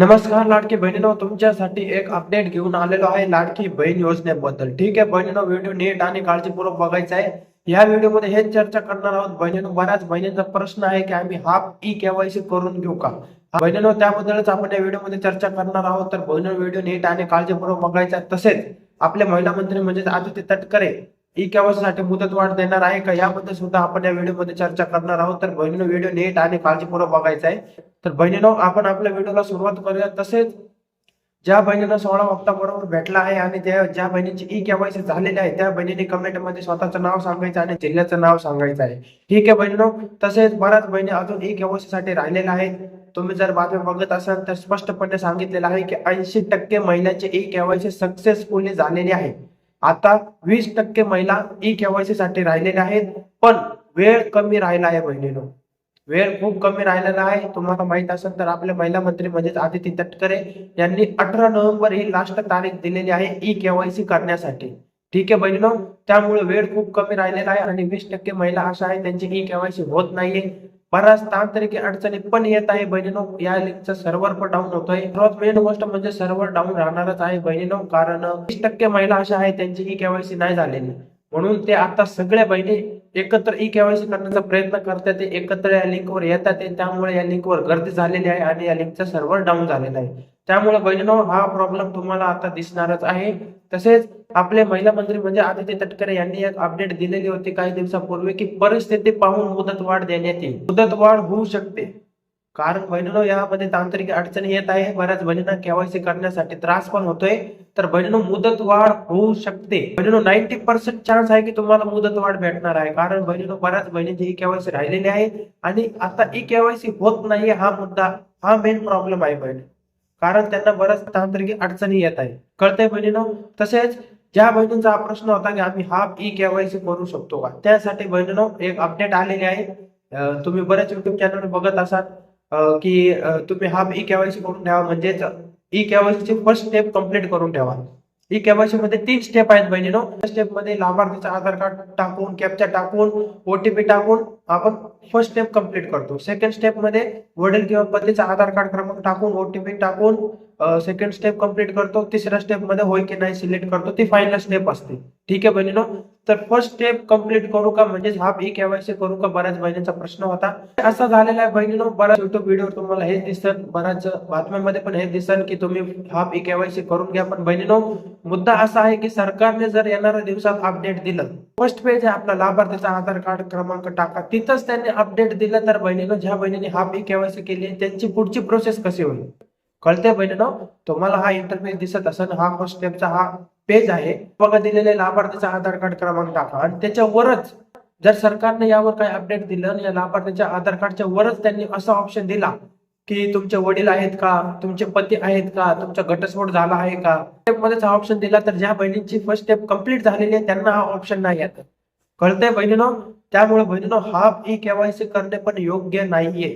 नमस्कार लाडकी बहिणीनो तुमच्यासाठी एक अपडेट घेऊन आलेलो आहे लाडकी बहीण योजनेबद्दल. ठीक आहे बहिणीनो व्हिडिओ नीट आणि काळजीपूर्वक बघायचा आहे. या व्हिडिओमध्ये हेच चर्चा करणार आहोत. बहिणीनो बऱ्याच बहिणींचा प्रश्न आहे की आम्ही हाफ ई केवायसी करून घेऊ का? बहिणीनो त्याबद्दलच आपण या व्हिडिओमध्ये चर्चा करणार आहोत. तर बहिणीनो व्हिडिओ नीट आणि काळजीपूर्वक बघायचा तसेच आपले महिला मंत्री म्हणजेच आदित्य तटकरे ई केवायसी साठी मुदत वाढ देणार आहे का? याबद्दल सुद्धा आपण या व्हिडिओमध्ये चर्चा करणार आहोत. तर बहिणीनो व्हिडिओ नीट आणि काळजीपूर्वक बघायचा आहे. तर बहिणीनो आपण आपल्या व्हिडिओला सुरुवात करूया. तसेच ज्या बहिणीनं सोळा हप्ता बरोबर भेटला आहे आणि त्या ज्या बहिणीची ई केवायसी झालेली आहे त्या बहिणीने कमेंटमध्ये स्वतःचं नाव सांगायचं आणि जिल्ह्याचं नाव सांगायचं आहे. ठीक आहे बहिणीनो? तसेच बऱ्याच बहिणी अजून ई केवायसी साठी राहिलेल्या आहेत. तुम्ही जर बातम्या बघत असाल तर स्पष्टपणे सांगितलेलं आहे की ऐंशी टक्के महिलांची ई केवायसी सक्सेसफुली झालेली आहे. आता वीस टक्के महिला ई केवायसी साठी राहिलेल्या आहेत पण वेळ कमी राहिला आहे बहिणीनो. वेळ खूप कमी राहिलेला आहे. तुम्हाला माहीत असेल तर आपले महिला मंत्री म्हणजेच आदिती तटकरे यांनी अठरा नोव्हेंबर ही लास्ट तारीख दिलेली आहे ई केवायसी करण्यासाठी. ठीक आहे बहिणीनो त्यामुळे वेळ खूप कमी राहिलेला आहे आणि वीस टक्के महिला अशा आहे त्यांची ई केवायसी होत नाहीये. बऱ्याच तांत्रिक अडचणी पण येत आहे. बहिणीनो या लिंकचा सर्व्हर पण डाऊन होतोय. सर्वात मेन गोष्ट म्हणजे सर्व्हर डाऊन राहणारच आहे बहिणीनो कारण वीस टक्के महिला अशा आहेत त्यांची ही केवायसी नाही झालेली. म्हणून ते आता सगळ्या बहिणी एकत्र ई केवायसी करण्याचा प्रयत्न करतात ते एकत्र या लिंकवर येतात त्यामुळे या लिंकवर गर्दी झालेली आहे आणि या लिंकचा सर्व्हर डाऊन झालेला आहे. त्यामुळे बहिणीनो हा प्रॉब्लेम तुम्हाला आता दिसणारच आहे. तसेच आपले महिला मंत्री म्हणजे आदित्य तटकरे यांनी एक अपडेट दिलेली होती काही दिवसापूर्वी की परिस्थिती पाहून मुदत वाढ देण्यात येईल. मुदतवाढ होऊ शकते. कारण बहिणीनो यामध्ये तांत्रिक अडचणी येत आहे. बऱ्याच बहिणींना केवायसी करण्यासाठी त्रास पण होतोय. तर बहिणीनो मुदत वाढ होऊ शकते. बहिणीनो नाईन्टी पर्सेंट चान्स आहे की तुम्हाला मुदत वाढ भेटणार आहे. कारण बहिणीनो बऱ्याच बहिणींची ई केवायसी राहिलेली आहे. आणि आता ई केवायसी होत नाहीये हा मुद्दा हा मेन प्रॉब्लेम आहे बहिणी. कारण त्यांना बऱ्याच तांत्रिक अडचणी येत आहे. कळतंय बहिणीनो? तसेच ज्या बहिणींचा हा प्रश्न होता की आम्ही हा ई केवायसी करू शकतो का? त्यासाठी बहिणीनो एक अपडेट आलेली आहे. तुम्ही बऱ्याच युट्यूब चॅनल बघत असाल. की तुम्ही हा ई केवायसी करून ठेवा म्हणजेच ई केवायसीची फर्स्ट स्टेप कंप्लीट करून ठेवा. ई केवायसी मध्ये तीन स्टेप आहेत बहिणीनो. स्टेपमध्ये लाभार्थीचं आधार कार्ड टाकून कॅप्चा टाकून ओटीपी टाकून आपण फर्स्ट स्टेप कंप्लीट करतो. सेकंड स्टेपमध्ये वडील किंवा पतीचा आधार कार्ड क्रमांक टाकून ओटीपी टाकून सेकंड स्टेप कंप्लीट करतो. तिसऱ्या स्टेपमध्ये होय की नाही सिलेक्ट करतो. ती फायनल स्टेप असते. ठीक आहे बहिणीनो? तर फर्स्ट स्टेप कंप्लीट करू का? म्हणजेच हा ई केवायसी करू का? बऱ्याच बहिणींचा प्रश्न होता. असा झालेला आहे बहिणीनो. बऱ्याच युट्यूब व्हिडिओ तुम्हाला हेच दिसत बऱ्याच बातम्यांमध्ये पण हे दिसन की तुम्ही हा ई केवायसी करून घ्या. पण बहिणीनो मुद्दा असा आहे की सरकारने जर येणाऱ्या दिवसात अपडेट दिलं फर्स्ट पेज आहे आपला लाभार्थीचा आधार कार्ड क्रमांक टाका. तिथंच त्यांनी अपडेट दिलं तर बहिणीनं ज्या बहिणीने हा ई केवायसी केली आहे, त्यांची पुढची प्रोसेस कशी होईल? कळते बहिणीनं? तुम्हाला हा इंटरफेस दिसत असेल हा फर्स्ट स्टेपचा हा पेज आहे. बघा दिलेले लाभार्थीचा आधार कार्ड क्रमांक टाका आणि त्याच्यावरच जर सरकारने यावर काही अपडेट दिलं आणि या लाभार्थीच्या आधार कार्डच्या वरच त्यांनी असा ऑप्शन दिला की तुमचे वडील आहेत का? तुमचे पती आहेत का? तुमचा घटस्फोट झाला आहे का? स्टेप मध्येच हा ऑप्शन दिला तर ज्या बहिणींची फर्स्ट स्टेप कंप्लीट झालेली आहे त्यांना हा ऑप्शन नाही येत. कळतंय बहिणीनो? त्यामुळे बहिणीनो हा ई केवायसी करणे पण योग्य नाहीये.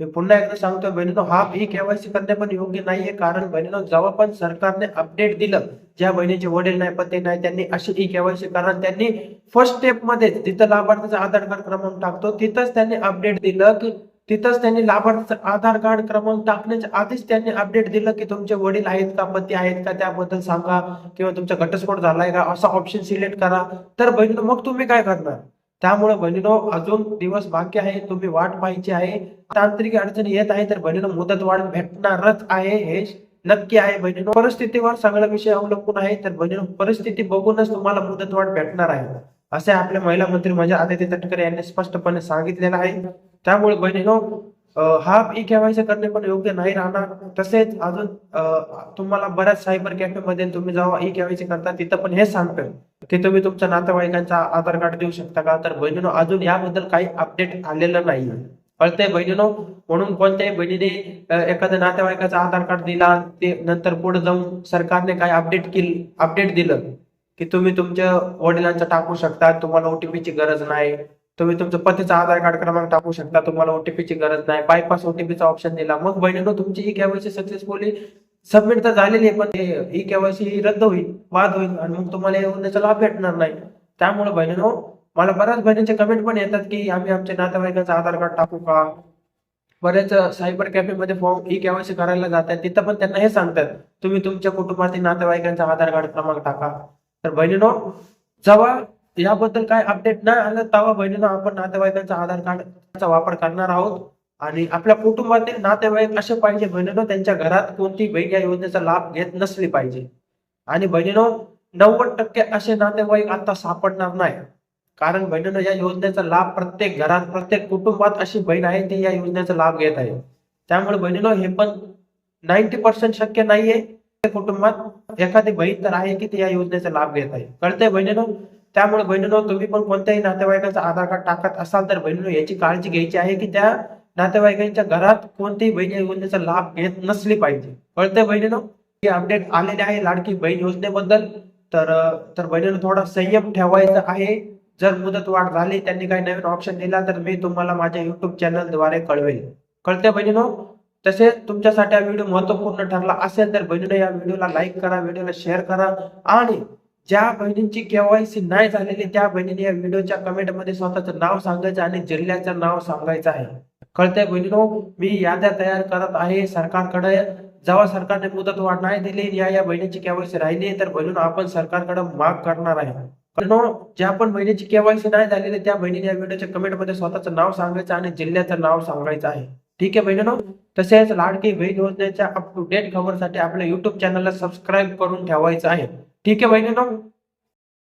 मी पुन्हा एकदा सांगतोय बहिणीनो हा ई केवायसी करणे पण योग्य नाहीये कारण बहिणीनो जेव्हा पण सरकारने अपडेट दिलं ज्या बहिणीचे वडील नाही पती नाही त्यांनी अशी ई केवायसी कारण त्यांनी फर्स्ट स्टेपमध्ये जिथं लाभार्थीचा आधार कार्ड क्रमांक टाकतो तिथंच त्यांनी अपडेट दिलं की तिथंच त्यांनी लाभार्थीचा आधार कार्ड क्रमांक टाकण्याच्या आधीच त्यांनी अपडेट दिलं की तुमचे वडील आहेत का पती आहेत का त्याबद्दल सांगा किंवा तुमचा घटस्फोट झालाय का असा ऑप्शन सिलेक्ट करा. तर बहिणी मग तुम्ही काय करणार? त्यामुळे बहिणीनो अजून दिवस बाकी आहे तुम्ही वाट पाहायची आहे. तांत्रिक अडचणी येत आहे तर बहिणीनो मुदत वाढ भेटणारच आहे हे नक्की आहे बहिणीनो. परिस्थितीवर सगळा विषय अवलंबून आहे तर बहिणीनो परिस्थिती बघूनच तुम्हाला मुदत वाढ भेटणार आहे. असे आपल्या महिला मंत्री म्हणजे आदित्य तटकरे यांनी स्पष्टपणे सांगितलेलं आहे. त्यामुळे बहिणीनो हा ई केवायसी करणे पण योग्य नाही राहणार. तसेच अजून तुम्हाला बऱ्याच सायबर कॅफे मध्ये तुम्ही जेव्हा ई केवायसी करता तिथं पण हे सांगतो की तुम्ही तुमच्या नातेवाईकांचा आधार कार्ड देऊ शकता का? तर बहिणीनो अजून याबद्दल काही अपडेट आलेलं नाही. कळतंय बहिणीनो? म्हणून कोणत्याही बहिणीने एखाद्या नातेवाईकाचा आधार कार्ड दिला ते नंतर पुढे जाऊन सरकारने काय अपडेट केली अपडेट दिलं की तुम्ही तुमच्या वडिलांचं टाकू शकता तुम्हाला ओटीपीची गरज नाही. तुम्ही तुमच्या पतीचा आधार कार्ड क्रमांक टाकू शकता. तुम्हाला ओटीपीची गरज नाही. बायपास ओटीपीचा ऑप्शन दिला. मग बहिणीनो तुमची ई केवायसी सक्सेसफुली सबमिट तर झालेली आहे पण ई केवायसी रद्द होईल वाद होईल आणि मग तुम्हाला येऊन त्याचा लाभ भेटणार नाही. त्यामुळे बहिणीनो मला बऱ्याच बहिणींचे कमेंट पण येतात की आम्ही आमच्या नातेवाईकांचा आधार कार्ड टाकू का? बरेच सायबर कॅफेमध्ये फॉर्म ई केवायसी करायला जातात तिथं पण त्यांना हे सांगतात तुम्ही तुमच्या कुटुंबातील नातेवाईकांचा आधार कार्ड क्रमांक टाका. तर बहिणीनो जेव्हा याबद्दल काय अपडेट नाही आलं तेव्हा बहिणीनं आपण नातेवाईकांचा आधार कार्डचा वापर करणार आहोत. आणि आपल्या कुटुंबातील नातेवाईक असे पाहिजे बहिणीनं त्यांच्या घरात कोणती बहीण या योजनेचा लाभ घेत नसली पाहिजे. आणि बहिणीनो नव्वद टक्के असे नातेवाईक आता सापडणार नाही. कारण बहिणीनं या योजनेचा लाभ प्रत्येक घरात प्रत्येक कुटुंबात अशी बहीण आहे ती या योजनेचा लाभ घेत आहे. त्यामुळे बहिणीनो हे पण नाईन्टी पर्सेंट शक्य नाहीये. कुटुंबात एखादी बहीण तर आहे की ती या योजनेचा लाभ घेत आहे. कळतंय बहिणीनो? त्यामुळे बहिणीनो तुम्ही पण कोणत्याही नातेवाईकाचा आधार कार्ड टाकत असाल तर बहिणीनो याची काळजी घ्यायची आहे की त्या नातेवाईकांच्या घरात कोणतीही बहिणी योजनेचा लाभ घेत नसली पाहिजे. कळतंय बहिणीनो? हे अपडेट आलेले आहे लाडकी बहीण योजनेबद्दल. तर तर बहिणीनं थोडा संयम ठेवायचा आहे. जर मुदत वाढ झाली त्यांनी काही नवीन ऑप्शन दिला तर मी तुम्हाला माझ्या युट्यूब चॅनलद्वारे कळवेल. कळते बहिणीनो? तसेच तुमच्यासाठी हा व्हिडिओ महत्त्वपूर्ण ठरला असेल तर बहिणीने या व्हिडिओला लाईक करा व्हिडिओला शेअर करा आणि ज्या बहिणींची केवायसी नाही झालेली त्या बहिणीने या व्हिडिओच्या कमेंटमध्ये स्वतःचं नाव सांगायचं आणि जिल्ह्याचं नाव सांगायचं आहे. कळतंय बहिणीनो मी याद्या तयार करत आहे. सरकारकडे जेव्हा सरकारने मुदत वाढ नाही दिली या या बहिणीची केवायसी राहिली तर बहिणीनो आपण सरकारकडे माग करणार आहे. ज्या पण बहिणीची केवायसी नाही झालेली त्या बहिणीने या व्हिडिओच्या कमेंटमध्ये स्वतःचं नाव सांगायचं आणि जिल्ह्याचं नाव सांगायचं आहे. ठीक आहे बहिणीनो? तसेच लाडकी बहीण योजनेच्या अप टू डेट खबरसाठी आपल्या युट्यूब चॅनलला सबस्क्राईब करून ठेवायचं आहे. ठीक आहे ना